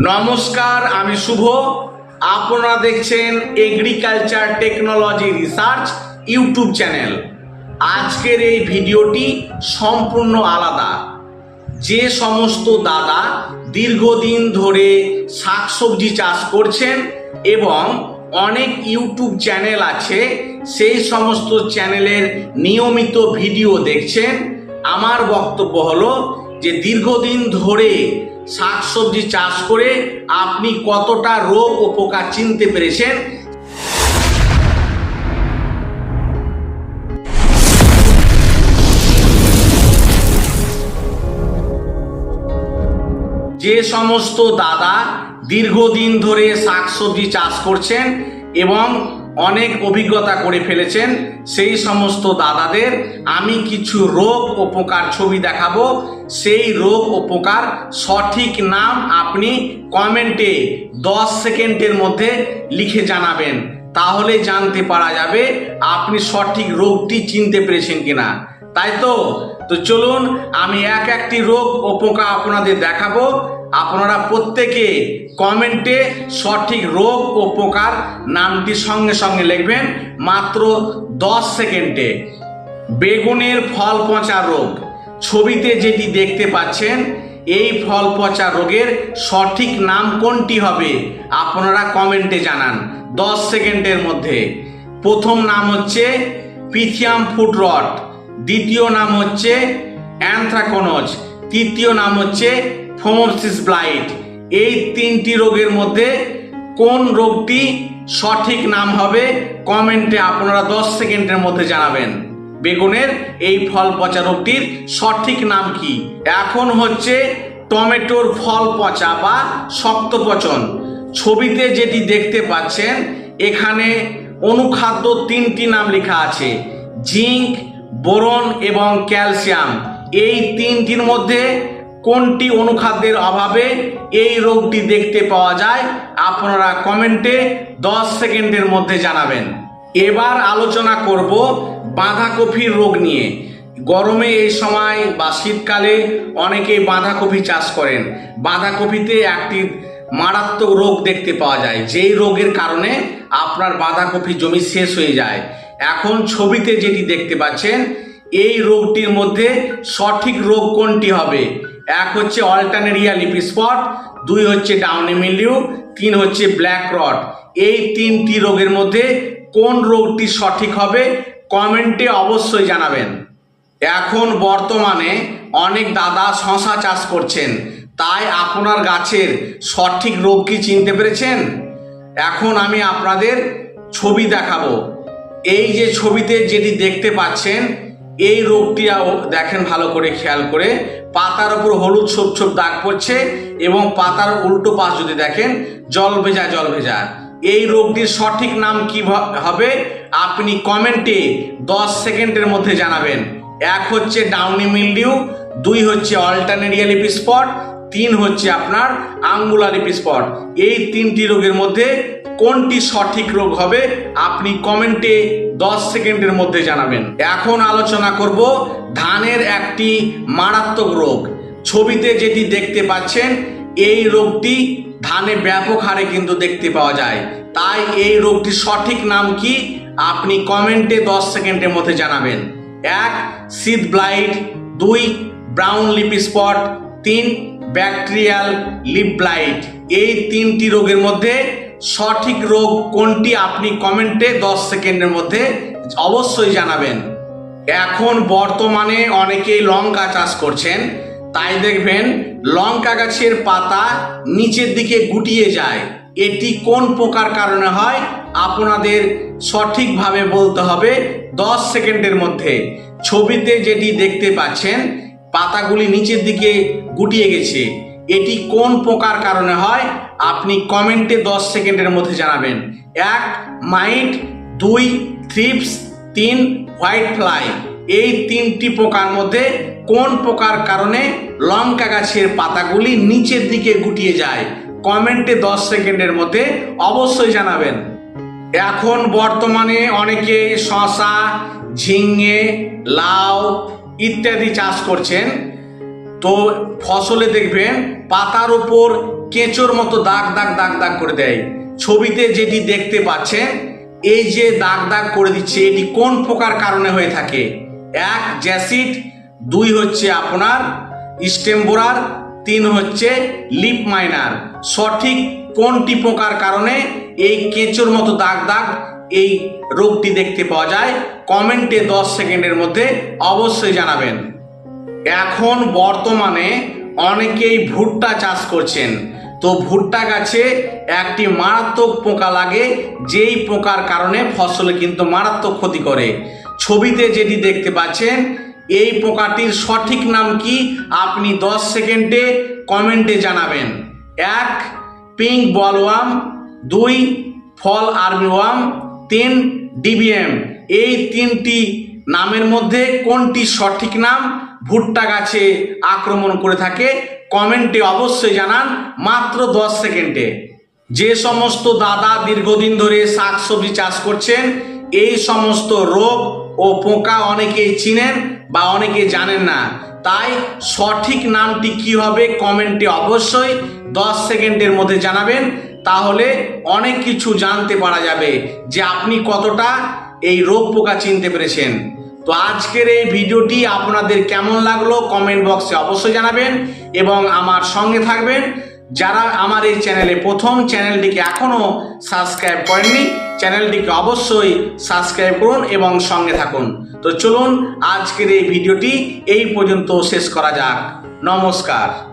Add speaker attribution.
Speaker 1: নমস্কার, আমি শুভ। আপনারা দেখছেন agriculture technology research YouTube channel আজকের এই ভিডিওটি সম্পূর্ণ আলাদা। যে সমস্ত দাদা দীর্ঘদিন ধরে শাকসবজি চাষ করছেন এবং অনেক ইউটিউব চ্যানেল আছে, সেই সমস্ত চ্যানেলের নিয়মিত ভিডিও দেখছেন, আমার বক্তব্য হলো যে দীর্ঘদিন ধরে শাকসবজি চাষ করে আপনি কতটা রোগ ও পোকা চিনতে পেরেছেন? যে সমস্ত দাদা দীর্ঘদিন ধরে শাকসবজি চাষ করছেন এবং অনেক অভিজ্ঞতা করে ফেলেছেন। সেই সমস্ত দাদাদের আমি কিছু রোগ ও পোকার ছবি দেখাবো। সেই রোগ ও পোকার সঠিক নাম আপনি কমেন্টে দশ সেকেন্ডের মধ্যে লিখে জানাবেন। তাহলে জানতে পারা যাবে আপনি সঠিক রোগটি চিনতে পেরেছেন কিনা। তাই তো? তো চলুন, আমি এক একটি রোগ ও পোকা আপনাদের দেখাবো। আপনারা প্রত্যেকে কমেন্টে সঠিক রোগ ও প্রকার নামটি সঙ্গে সঙ্গে লিখবেন, মাত্র দশ সেকেন্ডে। বেগুনের ফল পচা রোগ। ছবিতে যেটি দেখতে পাচ্ছেন, এই ফল পচা রোগের সঠিক নাম কোনটি হবে? আপনারা কমেন্টে জানান, দশ সেকেন্ডের মধ্যে। প্রথম নাম হচ্ছে পিথিয়াম ফুট রট। দ্বিতীয় নাম হচ্ছে অ্যানথ্রাকোনজ। তৃতীয় নাম হচ্ছে ফোমোসিস ব্লাইট এই তিনটি রোগের মধ্যে কোন রোগটি সঠিক নাম হবে কমেন্টে আপনারা দশ সেকেন্ডের মধ্যে জানাবেন। বেগুনের এই ফল পচা রোগটির সঠিক নাম কি? এখন হচ্ছে টমেটোর ফল পচা বা শক্ত পচন। ছবিতে যেটি দেখতে পাচ্ছেন, এখানে অনুখাদ্য তিনটি নাম লেখা আছে। জিঙ্ক, বোরন এবং ক্যালসিয়াম। এই তিনটির মধ্যে কোনটি অনুখাদ্যের অভাবে এই রোগটি দেখতে পাওয়া যায়, আপনারা কমেন্টে দশ সেকেন্ডের মধ্যে জানাবেন। এবার আলোচনা করব বাঁধাকপির রোগ নিয়ে। গরমে এই সময় বা শীতকালে অনেকেই বাঁধাকপি চাষ করেন। বাঁধাকপিতে একটি মারাত্মক রোগ দেখতে পাওয়া যায়, যেই রোগের কারণে আপনার বাঁধাকপি জমি শেষ হয়ে যায়। এখন ছবিতে যেটি দেখতে পাচ্ছেন, এই রোগটির মধ্যে সঠিক রোগ কোনটি হবে? এক হচ্ছে অল্টানেরিয়া লিপি স্পট দুই হচ্ছে ডাউনি মিলিউ তিন হচ্ছে ব্ল্যাক রড এই তিনটি রোগের মধ্যে কোন রোগটি সঠিক হবে কমেন্টে অবশ্যই জানাবেন। এখন বর্তমানে অনেক দাদা শশা চাষ করছেন, তাই আপনার গাছের সঠিক রোগ কি চিনতে পেরেছেন? এখন আমি আপনাদের ছবি দেখাবো। এই যে ছবিতে যেটি দেখতে পাচ্ছেন এই রোগটি আও- দেখেন ভালো করে খেয়াল করে। পাতার উপর হলুদ ছোপ ছোপ দাগ পড়ছে এবং পাতার উল্টো পাশ যদি দেখেন, জল ভেজা জল ভেজা। এই রোগটির সঠিক নাম কি হবে? আপনি কমেন্টে দশ সেকেন্ডের মধ্যে জানাবেন। এক হচ্ছে ডাউনি মিলডিউ, দুই হচ্ছে অল্টারনেরিয়া লিপি স্পট তিন হচ্ছে আপনার আঙ্গুলার স্পট এই তিনটি রোগের মধ্যে কোনটি সঠিক রোগ হবে আপনি কমেন্টে দশ সেকেন্ডের মধ্যে জানাবেন। এখন আলোচনা করব ধানের একটি মারাত্মক রোগ। ছবিতে যেটি দেখতে পাচ্ছেন, এই রোগটি ধানে ব্যাপক হারে কিন্তু দেখতে পাওয়া যায়। তাই এই রোগটির সঠিক নাম কি আপনি কমেন্টে দশ সেকেন্ডের মধ্যে জানাবেন। এক, সিড ব্লাইট। দুই, ব্রাউন লিপি স্পট। তিন ব্যাকটেরিয়াল লিপ ব্লাইট এই তিনটি রোগের মধ্যে সঠিক রোগ কোনটি আপনি কমেন্টে দশ সেকেন্ডের মধ্যে অবশ্যই জানাবেন। এখন বর্তমানে অনেকেই লঙ্কা চাষ করছেন, তাই দেখবেন লঙ্কা গাছের পাতা নিচের দিকে গুটিয়ে যায়। এটি কোন প্রকার কারণে হয়? আপনাদের সঠিকভাবে বলতে হবে দশ সেকেন্ডের মধ্যে। ছবিতে যেটি দেখতে পাচ্ছেন পাতাগুলি নিচের দিকে গুটিয়ে গেছে। এটি কোন প্রকার কারণে হয়? আপনি কমেন্টে দশ সেকেন্ডের মধ্যে জানাবেন। এক, মাইট, দুই, থ্রিপস, তিন, হোয়াইট ফ্লাই। এই তিনটি পোকার মধ্যে কোন পোকার কারণে লঙ্কা গাছের পাতাগুলি নিচের দিকে গুটিয়ে যায়? কমেন্টে দশ সেকেন্ডের মধ্যে অবশ্যই জানাবেন। এখন বর্তমানে অনেকে শশা, ঝিঙে, লাউ ইত্যাদি চাষ করছেন, তো ফসলে দেখবেন পাতার উপর কেঁচোর মতো দাগ দাগ দাগ দাগ করে দেয়। ছবিতে যেটি দেখতে পাচ্ছেন, এই যে দাগ দাগ করে দিচ্ছে, এটি কোন পোকার কারণে হয়ে থাকে? এক, জ্যাসিড, দুই হচ্ছে আপনার স্টেম্বোরার, তিন হচ্ছে লিপ মাইনার। সঠিক কোনটি পোকার কারণে এই কেঁচোর মতো দাগ দাগ এই রোগটি দেখতে পাওয়া যায়। কমেন্টে দশ সেকেন্ডের মধ্যে অবশ্যই জানাবেন। এখন বর্তমানে অনেকেই ভুট্টা চাষ করছেন। তো ভুট্টা গাছে একটি মারাত্মক পোকা লাগে, যেই পোকার কারণে ফসলে কিন্তু মারাত্মক ক্ষতি করে। ছবিতে যেটি দেখতে পাচ্ছেন, এই পোকাটির সঠিক নাম কি আপনি দশ সেকেন্ডে কমেন্টে জানাবেন। এক, পিঙ্ক বলওয়াম দুই, ফল আর্মিওয়াম তিন ডিবিএম এই তিনটি নামের মধ্যে কোনটি সঠিক নাম? ভুট্টা গাছে আক্রমণ করে থাকে। কমেন্টে অবশ্যই জানান, মাত্র দশ সেকেন্ডে। যে সমস্ত দাদা দীর্ঘদিন ধরে শাকসবজি চাষ করছেন, এই সমস্ত রোগ ও পোকা অনেকেই চিনেন বা অনেকে জানেন না। তাই সঠিক নামটি কি হবে কমেন্টে অবশ্যই দশ সেকেন্ডের মধ্যে জানাবেন। তাহলে অনেক কিছু জানতে পারা যাবে যে আপনি কতটা এই রোগ পোকা চিনতে পেরেছেন। তো আজকের এই ভিডিওটি আপনাদের কেমন লাগল কমেন্ট বক্সে অবশ্যই জানাবেন এবং আমার সঙ্গে থাকবেন। যারা আমার এই চ্যানেলে প্রথম, চ্যানেলটিকে এখনও সাবস্ক্রাইব করেননি, চ্যানেলটিকে অবশ্যই সাবস্ক্রাইব করুন এবং সঙ্গে থাকুন। তো চলুন আজকের এই ভিডিওটি এই পর্যন্ত শেষ করা যাক। নমস্কার।